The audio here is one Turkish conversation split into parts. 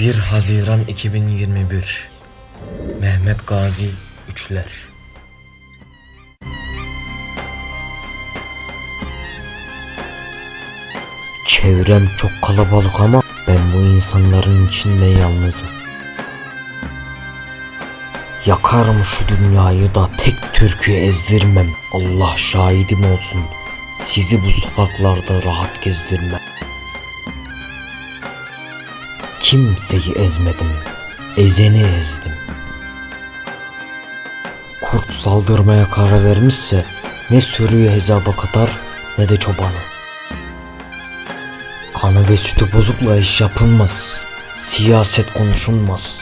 1 Haziran 2021 Mehmet Gazi Üçler Çevrem çok kalabalık ama ben bu insanların içinde yalnızım. Yakarım şu dünyayı da tek türkü ezdirmem. Allah şahidim olsun. Sizi bu sokaklarda rahat gezdirmem. Kimseyi ezmedim. Ezeni ezdim. Kurt saldırmaya karar vermişse ne sürüyü hesaba katar ne de çobanı. Kanı ve sütü bozukla iş yapılmaz. Siyaset konuşulmaz.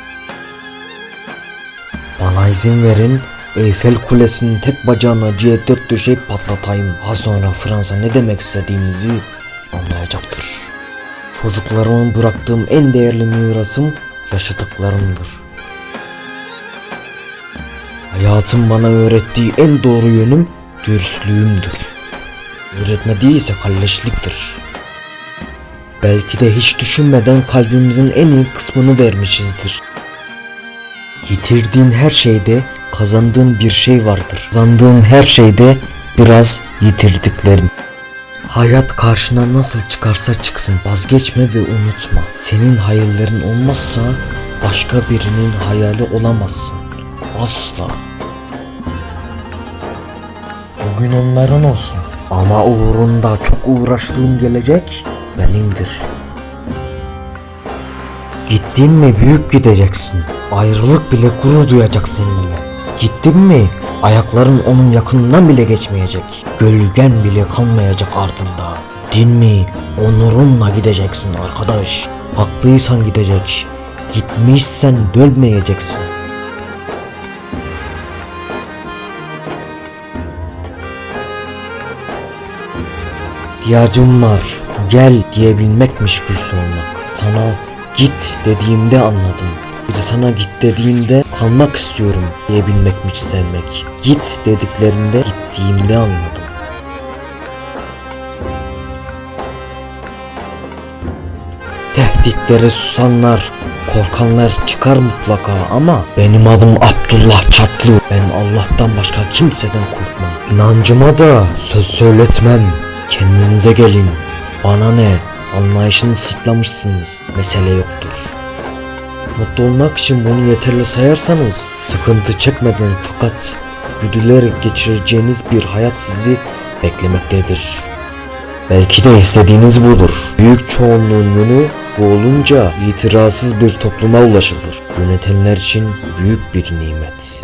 Bana izin verin Eyfel Kulesi'nin tek bacağına C4 döşeyip patlatayım. Daha sonra Fransa ne demek istediğimizi anlayacaktır. Çocuklarıma bıraktığım en değerli mirasım yaşadıklarımdır. Hayatın bana öğrettiği en doğru yönüm dürüstlüğümdür. Öğretmediyse kalleşliktir. Belki de hiç düşünmeden kalbimizin en iyi kısmını vermişizdir. Yitirdiğin her şeyde kazandığın bir şey vardır. Kazandığın her şeyde biraz yitirdiklerin. Hayat karşına nasıl çıkarsa çıksın vazgeçme ve unutma. Senin hayallerin olmazsa başka birinin hayali olamazsın. Asla. Bugün onların olsun. Ama uğrunda çok uğraştığım gelecek benimdir. Gittin mi büyük gideceksin. Ayrılık bile gurur duyacak seninle. Gittin mi ayakların onun yakınından bile geçmeyecek. Gölgen bile kalmayacak ardında. Din mi onurunla gideceksin arkadaş. Haklıysan gidecek. Gitmişsen dönmeyeceksin. İhtiyacım var gel diyebilmekmiş güçlü olmak. Sana git dediğimde anladım. Biri sana git dediğinde kalmak istiyorum diyebilmekmiş sevmek. Git dediklerinde gittiğimde anladım. Tehditlere susanlar, korkanlar çıkar mutlaka ama benim adım Abdullah Çatlı. Ben Allah'tan başka kimseden korkmam. İnancıma da söz söyletmem. Kendinize gelin. Bana ne? Anlayışını sırtlamışsınız. Mesele yoktur. Mutlu olmak için bunu yeterli sayarsanız sıkıntı çekmeden fakat güdülerek geçireceğiniz bir hayat sizi beklemektedir. Belki de istediğiniz budur. Büyük çoğunluğun yönü bu olunca itirazsız bir topluma ulaşılır. Yönetenler için büyük bir nimet.